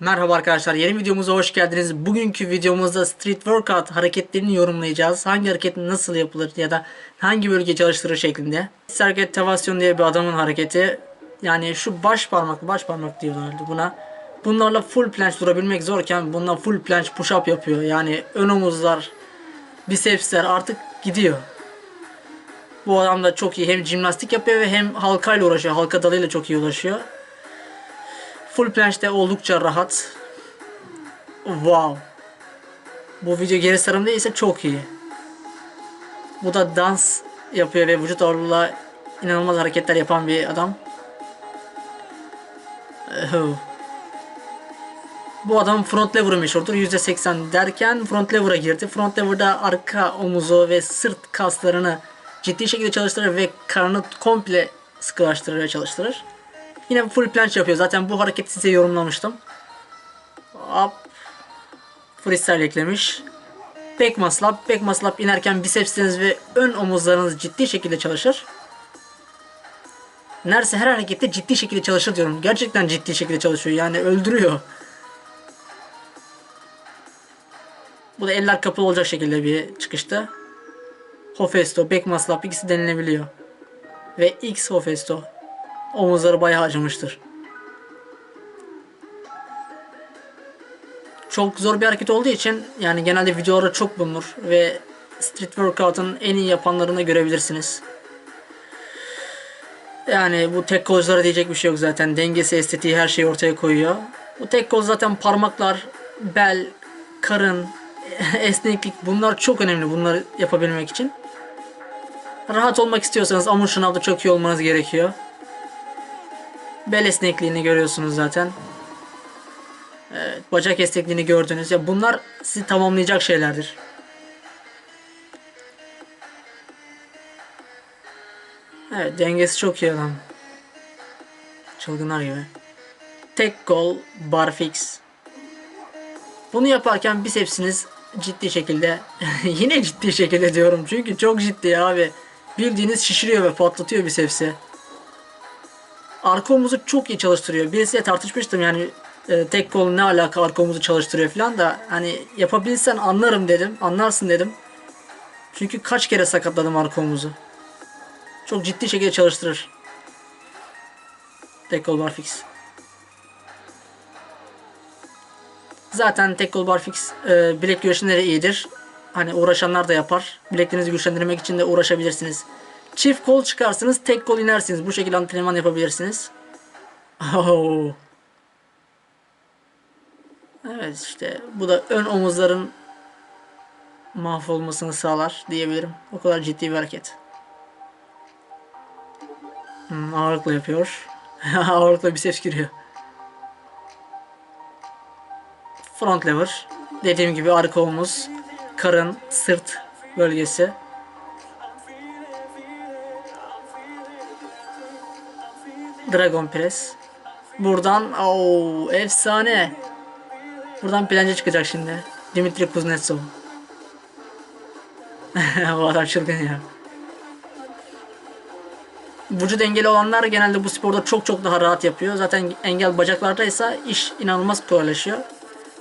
Merhaba arkadaşlar yeni videomuza hoş geldiniz. Bugünkü videomuzda street workout hareketlerini yorumlayacağız. Hangi hareket nasıl yapılır ya da hangi bölge çalıştırır şeklinde. Hareket Tavasyon diye bir adamın hareketi. Yani şu baş parmak baş parmak diyorlardı buna. Bunlarla full planche durabilmek zorken bundan full planche push up yapıyor. Yani ön omuzlar, bisepsler artık gidiyor. Bu adam da çok iyi hem jimnastik yapıyor hem halkayla uğraşıyor. Halka dalıyla çok iyi uğraşıyor. Full planche oldukça rahat. Wow. Bu video geri sarım değilse çok iyi. Bu da dans yapıyor ve vücut ağırlığıyla inanılmaz hareketler yapan bir adam. Bu adam front lever'ı meşhurdur. %80 derken front lever'a girdi. Front lever'da arka omuzu ve sırt kaslarını ciddi şekilde çalıştırır ve karnını komple sıkılaştırır ve çalıştırır. Yine full planche yapıyor. Zaten bu hareketi size yorumlamıştım. Hop. Freestyle eklemiş. Back muscle up. Back muscle up inerken bisepsleriniz ve ön omuzlarınız ciddi şekilde çalışır. Neredeyse her harekette ciddi şekilde çalışır diyorum. Gerçekten ciddi şekilde çalışıyor. Yani öldürüyor. Bu da eller kapalı olacak şekilde bir çıkıştı. Hofesto, back muscle up ikisi denilebiliyor. Ve X Hofesto. Omuzları bayağı acımıştır. Çok zor bir hareket olduğu için yani genelde videolarda çok bulunur ve street workout'un en iyi yapanlarını görebilirsiniz. Yani bu tek kolculara diyecek bir şey yok zaten. Dengesi, estetiği her şeyi ortaya koyuyor. Bu tek kol zaten parmaklar, bel, karın, esneklik bunlar çok önemli bunları yapabilmek için. Rahat olmak istiyorsanız amur şınavda çok iyi olmanız gerekiyor. Bel esnekliğini görüyorsunuz zaten. Evet, bacak esnekliğini gördünüz. Ya bunlar sizi tamamlayacak şeylerdir. Evet, dengesi çok iyi adam. Çılgınlar gibi. Tek kol, barfix. Bunu yaparken bisepsiniz ciddi şekilde yine ciddi şekilde diyorum çünkü çok ciddi abi. Bildiğiniz şişiriyor ve patlatıyor bisepsi arka omuzu çok iyi çalıştırıyor. Birisiyle tartışmıştım yani e, tek kol ne alaka arka omuzu çalıştırıyor falan da hani yapabilsen anlarım dedim. Anlarsın dedim. Çünkü kaç kere sakatladım arka omuzu. Çok ciddi şekilde çalıştırır. Tek kol barfix. Zaten tek kol barfix e, bilek güreşinde iyidir. Hani uğraşanlar da yapar. Bileklerinizi güçlendirmek için de uğraşabilirsiniz. Çift kol çıkarsınız, tek kol inersiniz. Bu şekilde antrenman yapabilirsiniz. Oh. Evet işte bu da ön omuzların mahvolmasını sağlar diyebilirim. O kadar ciddi bir hareket. Hmm, ağırlıkla yapıyor. ağırlıkla biceps giriyor. Front lever. Dediğim gibi arka omuz, karın, sırt bölgesi. Dragon Press. Buradan o efsane. Buradan planje çıkacak şimdi. Dimitri Kuznetsov. Bu adam çılgın ya. Vücut engeli olanlar genelde bu sporda çok çok daha rahat yapıyor. Zaten engel bacaklarda ise iş inanılmaz kolaylaşıyor.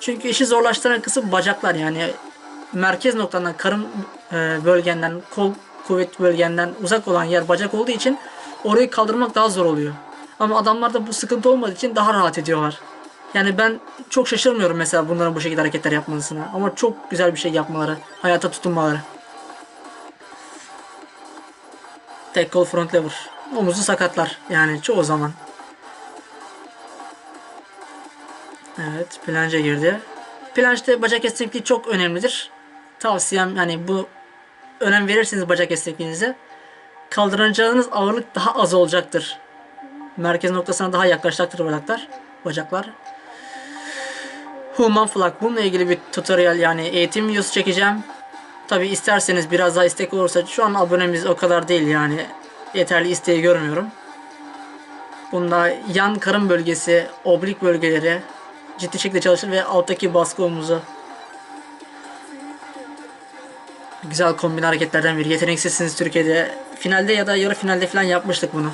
Çünkü işi zorlaştıran kısım bacaklar yani merkez noktadan karın e, bölgenden kol kuvvet bölgenden uzak olan yer bacak olduğu için orayı kaldırmak daha zor oluyor. Ama adamlarda bu sıkıntı olmadığı için daha rahat ediyorlar. Yani ben çok şaşırmıyorum mesela bunların bu şekilde hareketler yapmasına. Ama çok güzel bir şey yapmaları. Hayata tutunmaları. Tek kol front lever. Omuzu sakatlar. Yani çoğu zaman. Evet. Planche girdi. Planche'de bacak esnekliği çok önemlidir. Tavsiyem hani bu önem verirseniz bacak esnekliğinize kaldıracağınız ağırlık daha az olacaktır merkez noktasına daha yaklaşacaktır bacaklar. Bacaklar. Human Flag. Bununla ilgili bir tutorial yani eğitim videosu çekeceğim. Tabi isterseniz biraz daha istek olursa şu an abonemiz o kadar değil yani. Yeterli isteği görmüyorum. Bunda yan karın bölgesi, oblik bölgeleri ciddi şekilde çalışır ve alttaki baskı omuzu. Güzel kombin hareketlerden biri. Yeteneksizsiniz Türkiye'de. Finalde ya da yarı finalde falan yapmıştık bunu.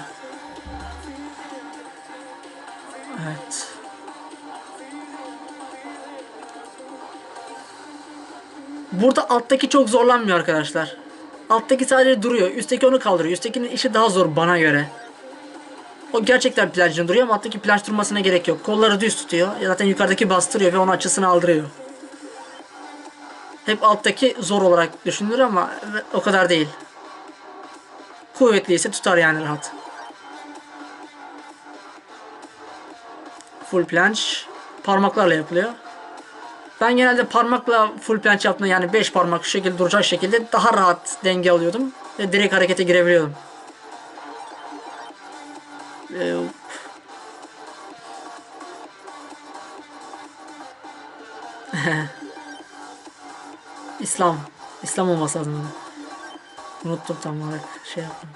Burada alttaki çok zorlanmıyor arkadaşlar. Alttaki sadece duruyor. Üstteki onu kaldırıyor. Üsttekinin işi daha zor bana göre. O gerçekten plajcın duruyor ama alttaki plaj durmasına gerek yok. Kolları düz tutuyor. Zaten yukarıdaki bastırıyor ve onun açısını aldırıyor. Hep alttaki zor olarak düşünülür ama o kadar değil. Kuvvetli ise tutar yani rahat. Full planche parmaklarla yapılıyor. Ben genelde parmakla full planche yaptığımda yani 5 parmak şu şekilde duracak şekilde daha rahat denge alıyordum ve direkt harekete girebiliyordum. Ee, İslam. İslam olması lazım. Unuttum tam olarak şey yaptım.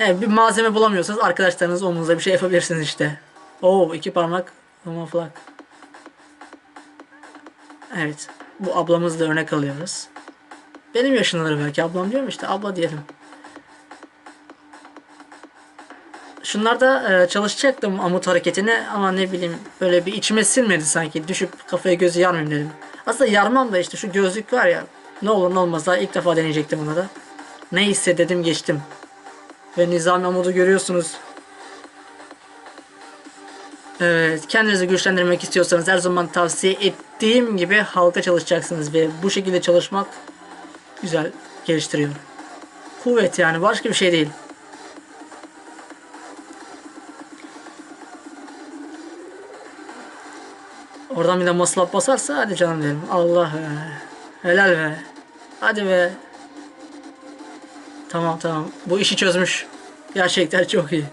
Evet bir malzeme bulamıyorsanız arkadaşlarınız omunuza bir şey yapabilirsiniz işte. Oo iki parmak ama flak. Evet. Bu ablamızla örnek alıyoruz. Benim yaşındadır belki ablam diyorum işte abla diyelim. Şunlarda e, çalışacaktım amut hareketini ama ne bileyim böyle bir içime sinmedi sanki. Düşüp kafaya gözü yarmayayım dedim. Aslında yarmam da işte şu gözlük var ya. Ne olur ne olmaz daha ilk defa deneyecektim onu da. Neyse dedim geçtim. Ve Nizami Amud'u görüyorsunuz. Evet, kendinizi güçlendirmek istiyorsanız her zaman tavsiye ettiğim gibi halka çalışacaksınız ve bu şekilde çalışmak güzel geliştiriyor. Kuvvet yani başka bir şey değil. Oradan bir de maslap basarsa hadi canım derim. Allah be. Helal be. Hadi be. Tamam tamam. Bu işi çözmüş. Gerçekten çok iyi.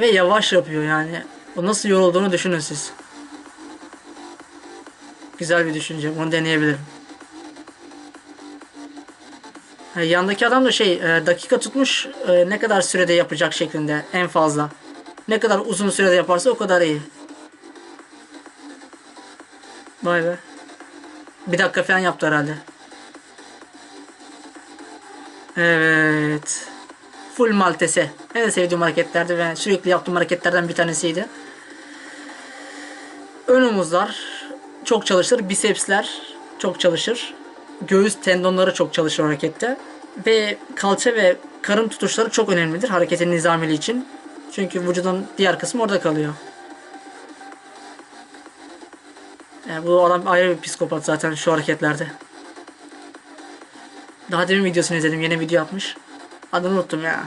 Ve yavaş yapıyor yani. O nasıl yorulduğunu düşünün siz. Güzel bir düşünce. Bunu deneyebilirim. Ha, yandaki adam da şey e, dakika tutmuş e, ne kadar sürede yapacak şeklinde en fazla. Ne kadar uzun sürede yaparsa o kadar iyi. Vay be. Bir dakika falan yaptı herhalde. Evet. Full maltese. En sevdiğim hareketlerdi ve sürekli yaptığım hareketlerden bir tanesiydi. Ön omuzlar çok çalışır. Bisepsler çok çalışır. Göğüs tendonları çok çalışır harekette. Ve kalça ve karın tutuşları çok önemlidir hareketin nizamili için. Çünkü vücudun diğer kısmı orada kalıyor. Yani bu adam ayrı bir psikopat zaten şu hareketlerde. Daha demin videosunu izledim. Yeni video atmış. Adını unuttum ya.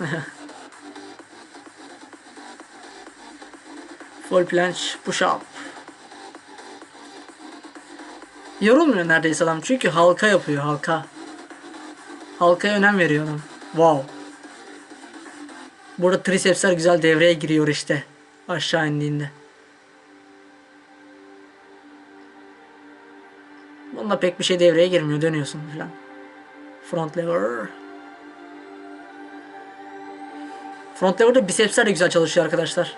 Full planche push up. Yorulmuyor neredeyse adam çünkü halka yapıyor halka. Halkaya önem veriyor adam. Wow. Burada tricepsler güzel devreye giriyor işte. Aşağı indiğinde. Bunda pek bir şey devreye girmiyor. Dönüyorsun falan. Front lever. Front lever'da bisepsler de güzel çalışıyor arkadaşlar.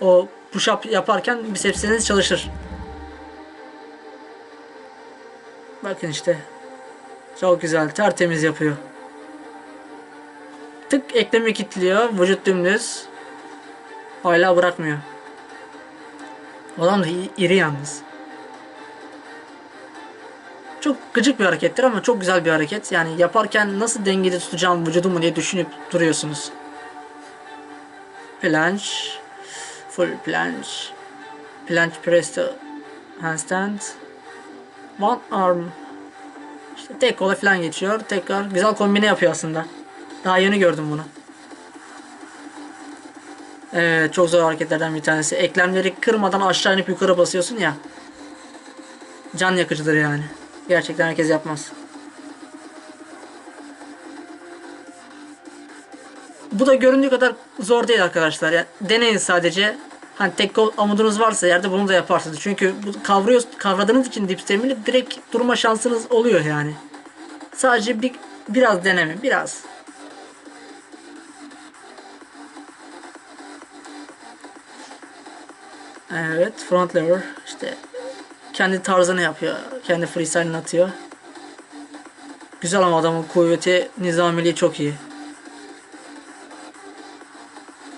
O push up yaparken bisepsleriniz çalışır. Bakın işte. Çok güzel. Tertemiz yapıyor. Tık eklemi kilitliyor. Vücut dümdüz. Hala bırakmıyor. Adam da iri yalnız. Çok gıcık bir harekettir ama çok güzel bir hareket. Yani yaparken nasıl dengede tutacağım vücudumu diye düşünüp duruyorsunuz. Planche. Full planche. Planche press handstand. One arm. İşte tek kola falan geçiyor. Tekrar güzel kombine yapıyor aslında. Daha yeni gördüm bunu. Evet çok zor hareketlerden bir tanesi. Eklemleri kırmadan aşağı inip yukarı basıyorsun ya. Can yakıcıdır yani. Gerçekten herkes yapmaz. Bu da göründüğü kadar zor değil arkadaşlar. Yani deneyin sadece. Hani tek kol amudunuz varsa yerde bunu da yaparsınız. Çünkü bu kavruyor, kavradığınız için dipstemini direkt durma şansınız oluyor yani. Sadece bir biraz deneme, biraz. Evet, front lever işte kendi tarzını yapıyor. Kendi freestyle'ını atıyor. Güzel ama adamın kuvveti, nizamiliği çok iyi.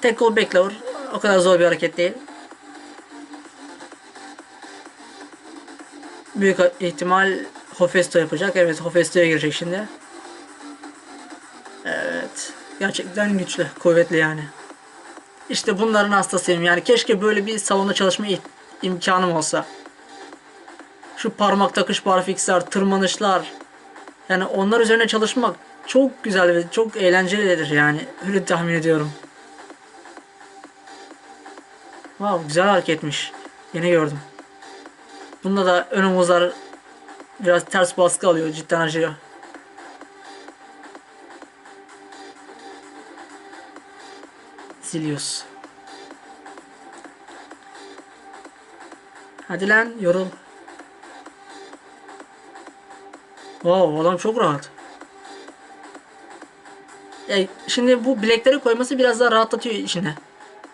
Tek kol back lever O kadar zor bir hareket değil. Büyük ihtimal Hofesto yapacak. Evet Hofesto'ya girecek şimdi. Evet. Gerçekten güçlü, kuvvetli yani. İşte bunların hastasıyım. Yani keşke böyle bir salonda çalışma im- imkanım olsa. Şu parmak takış barfiksler, tırmanışlar. Yani onlar üzerine çalışmak çok güzel ve çok eğlencelidir yani. Öyle tahmin ediyorum. Wow, güzel hareketmiş. Yeni gördüm. Bunda da ön omuzlar biraz ters baskı alıyor. Cidden acıyor. Siliyoruz. Hadi lan yorul. Wow adam çok rahat. E, şimdi bu bilekleri koyması biraz daha rahatlatıyor işini.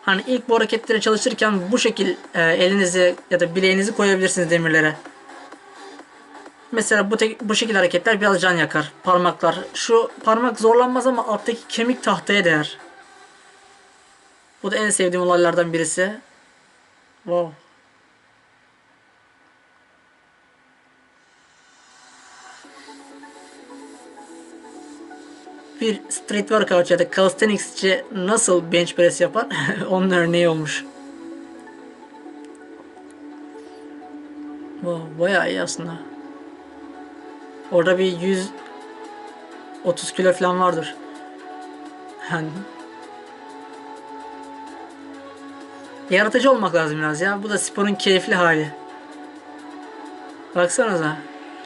Hani ilk bu hareketleri çalışırken bu şekil e, elinizi ya da bileğinizi koyabilirsiniz demirlere. Mesela bu tek, bu şekil hareketler biraz can yakar. Parmaklar. Şu parmak zorlanmaz ama alttaki kemik tahtaya değer. Bu da en sevdiğim olaylardan birisi. Wow. Bir street workout ya da calisthenicsçi nasıl bench press yapar? Onun örneği olmuş. Wow, bayağı iyi aslında. Orada bir 100 30 kilo falan vardır. Yani Yaratıcı olmak lazım biraz ya. Bu da sporun keyifli hali. Baksanıza.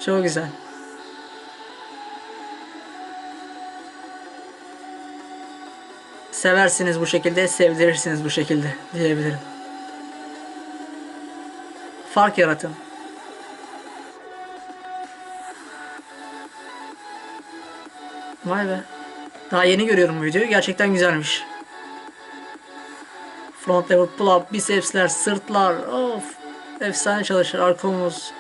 Çok güzel. Seversiniz bu şekilde, sevdirirsiniz bu şekilde diyebilirim. Fark yaratın. Vay be. Daha yeni görüyorum bu videoyu. Gerçekten güzelmiş. Front lever pull up, bicepsler, sırtlar. Of. Efsane çalışır. Arka omuz.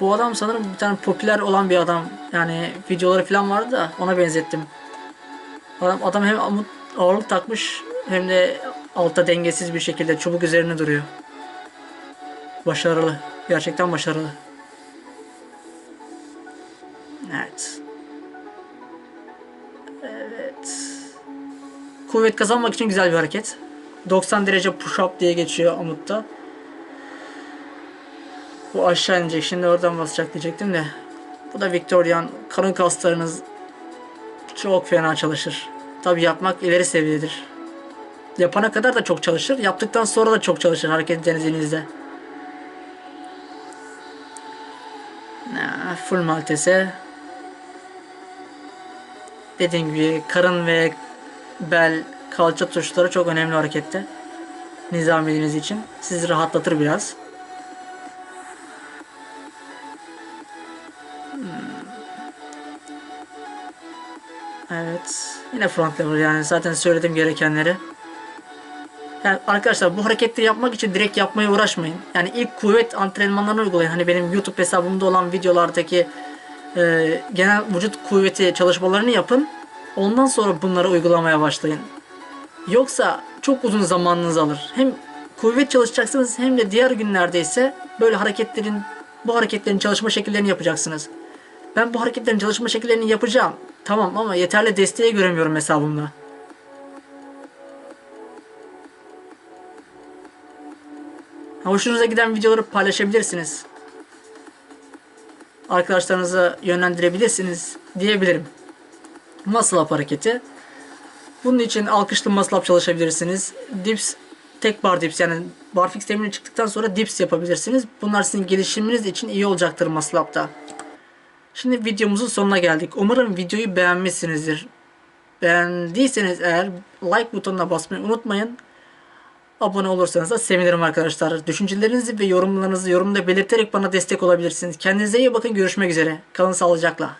Bu adam sanırım bir tane popüler olan bir adam. Yani videoları falan vardı da ona benzettim. Adam, adam hem ağırlık takmış hem de altta dengesiz bir şekilde çubuk üzerine duruyor. Başarılı. Gerçekten başarılı. Evet. Evet. Kuvvet kazanmak için güzel bir hareket. 90 derece push up diye geçiyor Amut'ta. Bu aşağı inecek. Şimdi oradan basacak diyecektim de. Bu da Victorian. Karın kaslarınız çok fena çalışır. Tabi yapmak ileri seviyedir. Yapana kadar da çok çalışır. Yaptıktan sonra da çok çalışır hareket denizliğinizde. Full maltese. Dediğim gibi karın ve bel kalça tuşları çok önemli harekette. Nizamiyeniz için. Sizi rahatlatır biraz. Yine front lever yani zaten söyledim gerekenleri. Yani arkadaşlar bu hareketleri yapmak için direkt yapmaya uğraşmayın. Yani ilk kuvvet antrenmanlarını uygulayın. Hani benim YouTube hesabımda olan videolardaki e, genel vücut kuvveti çalışmalarını yapın. Ondan sonra bunları uygulamaya başlayın. Yoksa çok uzun zamanınız alır. Hem kuvvet çalışacaksınız hem de diğer günlerde ise böyle hareketlerin bu hareketlerin çalışma şekillerini yapacaksınız. Ben bu hareketlerin çalışma şekillerini yapacağım. Tamam ama yeterli desteği göremiyorum hesabımda. Hoşunuza giden videoları paylaşabilirsiniz. Arkadaşlarınıza yönlendirebilirsiniz diyebilirim. Muscle up hareketi. Bunun için alkışlı muscle up çalışabilirsiniz. Dips, tek bar dips yani barfix temini çıktıktan sonra dips yapabilirsiniz. Bunlar sizin gelişiminiz için iyi olacaktır muscle up'ta. Şimdi videomuzun sonuna geldik. Umarım videoyu beğenmişsinizdir. Beğendiyseniz eğer like butonuna basmayı unutmayın. Abone olursanız da sevinirim arkadaşlar. Düşüncelerinizi ve yorumlarınızı yorumda belirterek bana destek olabilirsiniz. Kendinize iyi bakın. Görüşmek üzere. Kalın sağlıcakla.